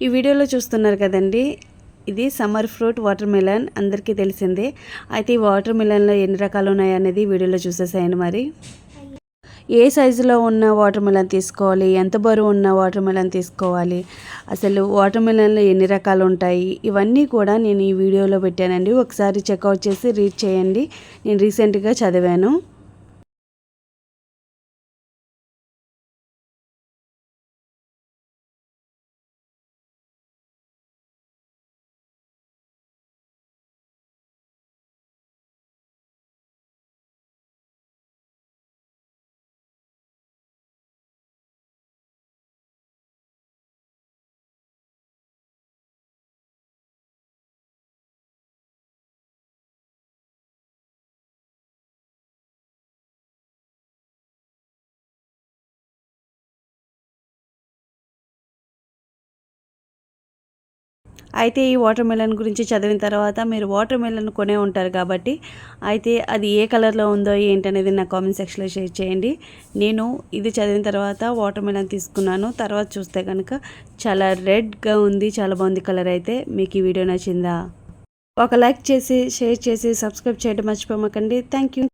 ఈ వీడియోలో చూస్తున్నారు కదండి. ఇది సమ్మర్ ఫ్రూట్ వాటర్ మిలన్ అందరికీ తెలిసిందే. అయితే ఈ వాటర్ మిలన్లో ఎన్ని రకాలు ఉన్నాయి అనేది వీడియోలో చూసేసాయండి మరి. ఏ సైజులో ఉన్న వాటర్ మిలన్ తీసుకోవాలి? ఎంత బరువు ఉన్న వాటర్ మిలన్ తీసుకోవాలి? అసలు వాటర్ మిలన్లో ఎన్ని రకాలు ఉంటాయి? ఇవన్నీ కూడా నేను ఈ వీడియోలో పెట్టానండి. ఒకసారి చెక్అవుట్ చేసి రీడ్ చేయండి. నేను రీసెంట్గా చదివాను. అయితే ఈ వాటర్ మెలన్ గురించి చదివిన తర్వాత మీరు వాటర్ మెలన్ కొనే ఉంటారు కాబట్టి అయితే అది ఏ కలర్లో ఉందో ఏంటనేది నా కామెంట్ సెక్షన్లో షేర్ చేయండి. నేను ఇది చదివిన తర్వాత వాటర్ మెలన్ తీసుకున్నాను. తర్వాత చూస్తే కనుక చాలా రెడ్గా ఉంది చాలా బాగుంది కలర్ అయితే మీకు ఈ వీడియో నచ్చిందా? ఒక లైక్ చేసి షేర్ చేసి సబ్స్క్రైబ్ చేయడం మర్చిపోమకండి. Thank you